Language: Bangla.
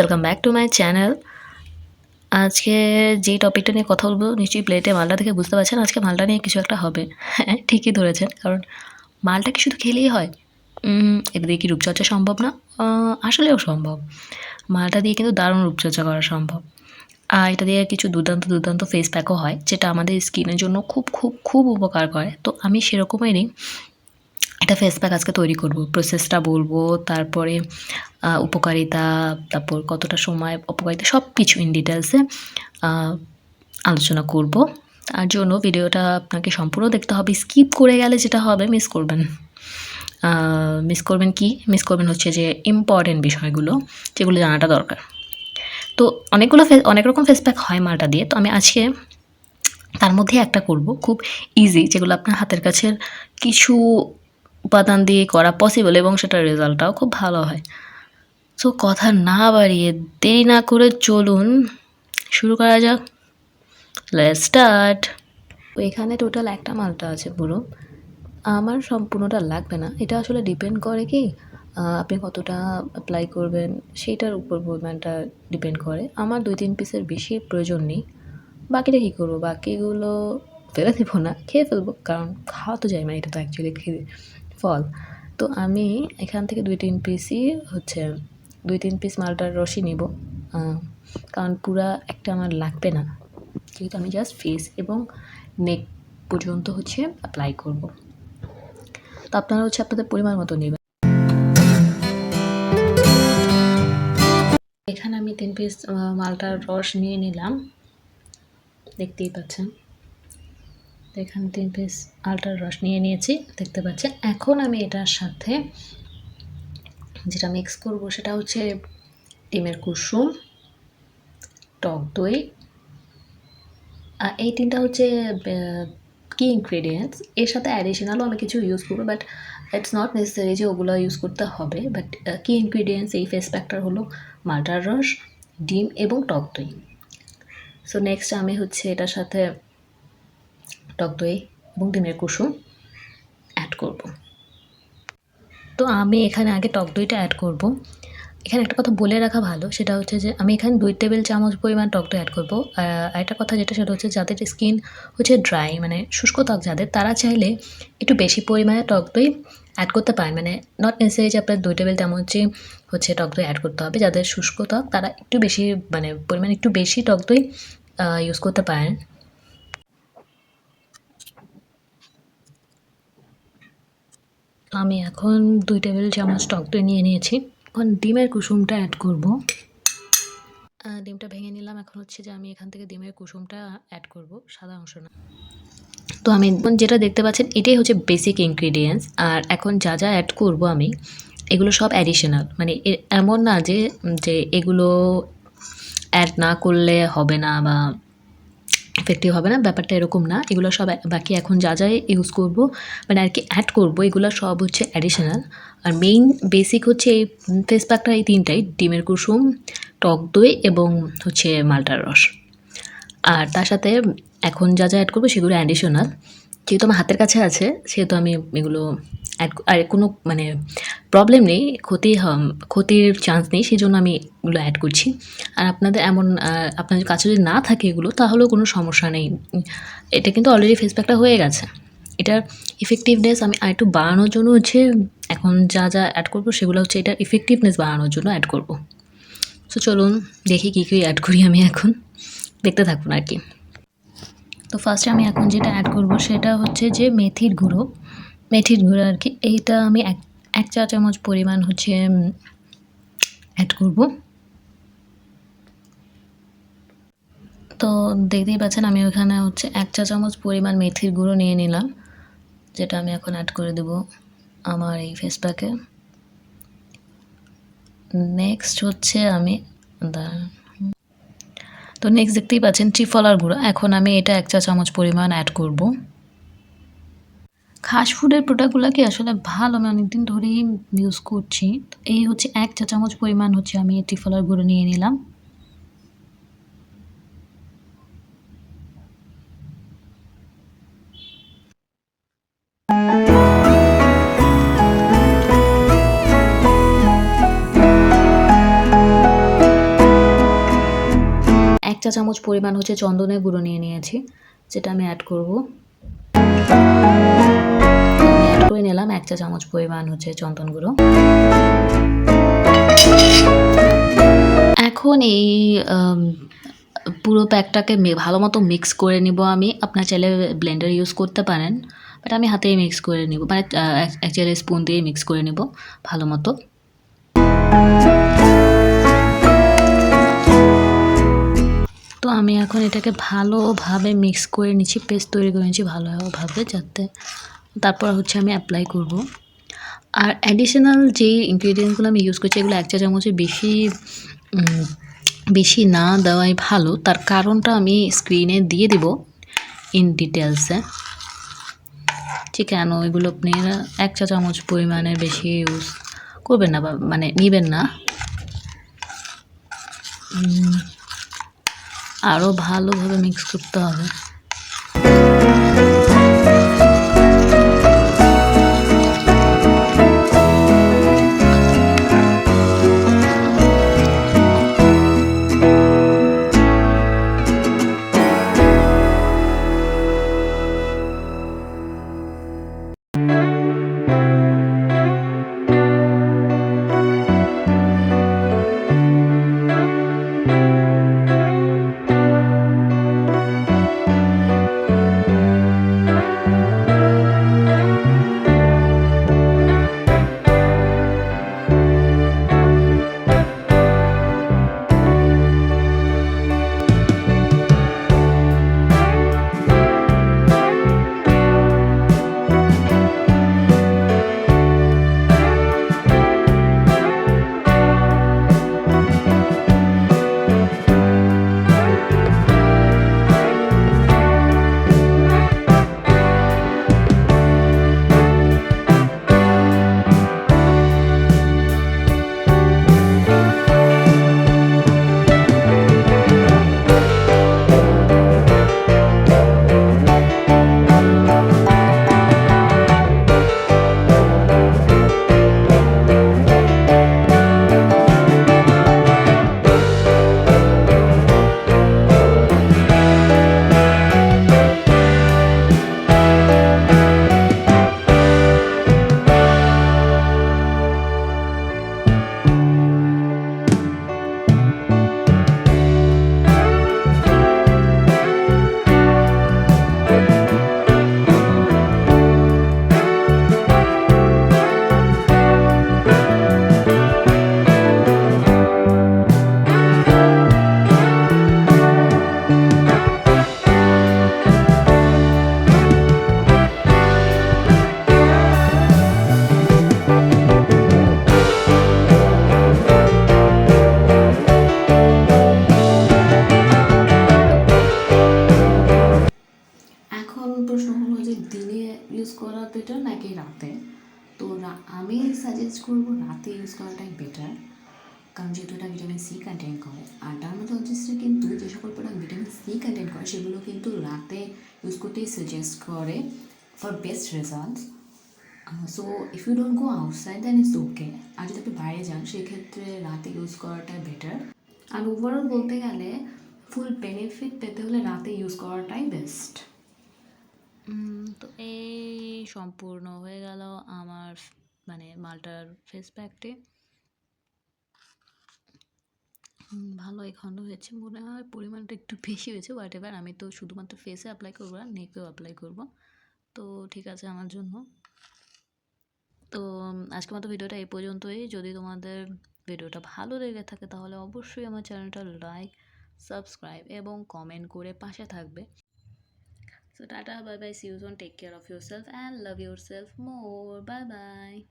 Welcome back to my channel আজকে যেই টপিকটা নিয়ে কথা বলব, নিশ্চয়ই প্লেটে মালটা থেকে বুঝতে পারছেন, আজকে মালটা নিয়ে কিছু একটা হবে। হ্যাঁ ঠিকই ধরেছেন, কারণ মালটা কি শুধু খেলেই হয়? এটা দিয়ে কি রূপচর্চা সম্ভব না? আসলেও সম্ভব। মালটা দিয়ে কিন্তু দারুণ রূপচর্চা করা সম্ভব। আর এটা দিয়ে কিছু দুর্দান্ত দুর্দান্ত ফেস প্যাকও হয়, যেটা আমাদের স্কিনের জন্য খুব খুব খুব উপকার করে। তো আমি সেরকমেরই একটা ফেস প্যাক আজকে তৈরি করব। প্রসেসটা বলব, তারপরে উপকারিতা, তারপর কতটা সময়, অপকারিতা সব কিছু ইন ডিটেলসে আলোচনা করব। তার জন্য ভিডিওটা আপনাকে সম্পূর্ণ দেখতে হবে। স্কিপ করে গেলে যেটা হবে মিস করবেন। মিস করবেন কি? মিস করবেন হচ্ছে যে ইম্পর্টেন্ট বিষয়গুলো, যেগুলো জানাটা দরকার। তো অনেকগুলো অনেক রকম ফেস প্যাক হয় মালটা দিয়ে। তো আমি আজকে তার মধ্যে একটা করব খুব ইজি যেগুলো আপনার হাতের কাছের কিছু উপাদান দিয়ে করা পসিবল এবং সেটার রেজাল্টটাও খুব ভালো হয়। সো কথা না বাড়িয়ে দেরি না করে চলুন, শুরু করা যাক। লেট স্টার্ট এখানে টোটাল একটা মালটা আছে পুরো। আমার সম্পূর্ণটা লাগবে না। এটা আসলে ডিপেন্ড করে কি আপনি কতটা অ্যাপ্লাই করবেন সেইটার উপর পরিমাণটা ডিপেন্ড করে। আমার দুই তিন পিসের বেশি প্রয়োজন নেই। বাকিটা কী করব? বাকিগুলো ফেলে দেবো না, খেয়ে ফেলব। কারণ খাওয়া তো যায় না, এটা তো অ্যাকচুয়ালি খেয়ে ফল। তো আমি এখান থেকে দুই তিন পিসই হচ্ছে, দুই তিন পিস মালটার রসই নিব। কারণ পুরা একটা আমার লাগবে না। যেহেতু আমি জাস্ট ফেস এবং নেক পর্যন্ত হচ্ছে অ্যাপ্লাই করব। তো আপনারা হচ্ছে আপনাদের পরিমাণ মতো নেবেন। এখানে আমি তিন পিস মালটার রস নিয়ে নিলাম। দেখতেই পাচ্ছেন। তো এখানে তিন পিস আলটার রস নিয়ে নিয়েছি, দেখতে পাচ্ছেন। এখন আমি এটার সাথে যেটা মিক্স করব সেটা হচ্ছে ডিমের কুসুম, টক দই, আর এই তিনটা হচ্ছে কি ইনগ্রেডিয়েন্টস এর সাথে অ্যাডিশনালও আমি কিছু ইউজ করব বাট ইটস নট নেসেসারি যে ওগুলো ইউজ করতে হবে। বাট কি ইনগ্রেডিয়েন্টস এই ফেস প্যাকটার হলো মালটার রস, ডিম এবং টক দই। সো নেক্সট আমি হচ্ছে এটার সাথে টক দই এবং ডিমের কুসুম অ্যাড করব। তো আমি এখানে আগে টক দইটা অ্যাড করব। এখানে একটা কথা বলে রাখা ভালো, সেটা হচ্ছে যে আমি এখানে দুই টেবিল চামচ পরিমাণ টক দই অ্যাড করব। একটা কথা যেটা, সেটা হচ্ছে যাদের স্কিন হচ্ছে ড্রাই মানে শুষ্ক ত্বক যাদের, তারা চাইলে একটু বেশি পরিমাণে টক দই অ্যাড করতে পারেন মানে নট নেসেসারি যে আপনার দুই টেবিল চামচই হচ্ছে টক দই অ্যাড করতে হবে। যাদের শুষ্ক ত্বক, তারা একটু বেশি মানে পরিমাণ একটু বেশি টক দই ইউজ করতে পারেন। আমি এখন দুই টেবিল চামচ টক দই নিয়ে নিয়েছি। এখন ডিমের কুসুমটা অ্যাড করব। ডিমটা ভেঙে নিলাম। এখন হচ্ছে যে আমি এখান থেকে ডিমের কুসুমটা অ্যাড করব, সাদা অংশ না। তো আমি যেটা দেখতে পাচ্ছেন, এটাই হচ্ছে বেসিক ইনগ্রিডিয়েন্টস আর এখন যা যা অ্যাড করব আমি, এগুলো সব অ্যাডিশনাল মানে এমন না যে যে এগুলো অ্যাড না করলে হবে না বা এফেক্টিভ হবে না, ব্যাপারটা এরকম না। এগুলো সব বাকি এখন যা যা ইউজ করব মানে আর কি অ্যাড করব, এগুলো সব হচ্ছে অ্যাডিশনাল আর মেইন বেসিক হচ্ছে এই ফেস প্যাকটা এই তিনটাই, ডিমের কুসুম, টক দই এবং হচ্ছে মালটার রস। আর তার সাথে এখন যা যা অ্যাড করব সেগুলো অ্যাডিশনাল যেহেতু আমার হাতের কাছে আছে, সেহেতু আমি এগুলো আর কোনো মানে প্রবলেম নেই, ক্ষতি ক্ষতির চান্স নেই সেই জন্য আমি এগুলো অ্যাড করছি। আর আপনাদের এমন আপনাদের কাছে যদি না থাকে এগুলো, তাহলেও কোনো সমস্যা নেই। এটা কিন্তু অলরেডি ফেস প্যাকটা হয়ে গেছে। এটার ইফেক্টিভনেস আমি আরেকটু বাড়ানোর জন্য হচ্ছে, এখন যা যা অ্যাড করব সেগুলো হচ্ছে এটার ইফেক্টিভনেস বাড়ানোর জন্য অ্যাড করব। সো চলুন দেখি কী কী অ্যাড করি আমি এখন। দেখতে থাকুন আর কি। তো ফার্স্টে আমি এখন যেটা অ্যাড করব সেটা হচ্ছে যে মেথির গুঁড়ো। মেথির গুঁড়ো আর কি, এইটা আমি এক এক চা চামচ পরিমাণ হচ্ছে অ্যাড করব। তো দেখতেই পাচ্ছেন আমি ওখানে হচ্ছে এক চা চামচ পরিমাণ মেথির গুঁড়ো নিয়ে নিলাম, যেটা আমি এখন অ্যাড করে দেব আমার এই ফেস প্যাকে নেক্সট হচ্ছে আমি, দাঁড়ান। তো নেক্সট দেখতেই পাচ্ছেন ত্রিফলার গুঁড়ো। এখন আমি এটা এক চা চামচ পরিমাণ অ্যাড করব। খাস ফুডের প্রোডাক্টগুলোকে আসলে ভালো, আমি অনেকদিন ধরেই ইউজ করছি। এই হচ্ছে এক চা চামচ পরিমাণ হচ্ছে আমি ত্রিফলার গুঁড়ো নিয়ে নিলাম। চা চামচ পরিমাণ হচ্ছে চন্দনের গুঁড়ো নিয়ে নিয়েছি, যেটা আমি অ্যাড করব। অ্যাড করে নিলাম এক চা চামচ পরিমাণ হচ্ছে চন্দন গুঁড়ো। এখন এই পুরো প্যাকটাকে ভালো মতো মিক্স করে নিব আমি। আপনার চাইলে ব্লেন্ডার ইউজ করতে পারেন বাট আমি হাতেই মিক্স করে নিব মানে অ্যাকচুয়ালি স্পুন দিয়ে মিক্স করে নিব, ভালো মতো। তো আমি এখন এটাকে ভালোভাবে মিক্স করে নিচ্ছি পেস্ট তৈরি করে নিচ্ছি ভালোভাবে যাতে তারপর হচ্ছে আমি অ্যাপ্লাই করব। আর অ্যাডিশনাল যে ইনগ্রিডিয়েন্টসগুলো আমি ইউজ করছি, এগুলো এক চা চামচের বেশি বেশি না দেওয়াই ভালো। তার কারণটা আমি স্ক্রিনে দিয়ে দিব ইন ডিটেলসে যে কেন এগুলো আপনি এক চা চামচ পরিমাণের বেশি ইউজ করবেন না বা মানে নেবেন না। আরও ভালোভাবে মিক্স করতে হবে। বেটার নাকি রাতে? তো আমি সাজেস্ট করব রাতে ইউজ করাটাই বেটার কারণ যেহেতু এটা ভিটামিন সি কন্টেন্ট করে। আর ডার্মাটোলজিস্টরা কিন্তু যে সকল প্রোডাক্ট ভিটামিন সি কন্টেন্ট করে, সেগুলো কিন্তু রাতে ইউজ করতেই সাজেস্ট করে for best results so if you don't go outside then it's okay আর যদি আপনি বাইরে যান, সেক্ষেত্রে রাতে ইউজ করাটাই বেটার আর ওভারঅল বলতে গেলে ফুল বেনিফিট পেতে হলে রাতে ইউজ করাটাই বেস্ট তো এই সম্পূর্ণ হয়ে গেল আমার মানে মালটার ফেস প্যাকটি ভালো এখনও হয়েছে মনে হয়, পরিমাণটা একটু বেশি হয়েছে হোয়াট এভার আমি তো শুধুমাত্র ফেসে অ্যাপ্লাই করব না নেকেও অ্যাপ্লাই করব। তো ঠিক আছে আমার জন্য। তো আজকের মতো ভিডিওটা এই পর্যন্তই। যদি তোমাদের ভিডিওটা ভালো লেগে থাকে তাহলে অবশ্যই আমার চ্যানেলটা লাইক সাবস্ক্রাইব এবং কমেন্ট করে পাশে থাকবে। So tata, bye bye, see you soon. Take care of yourself and love yourself more. Bye bye.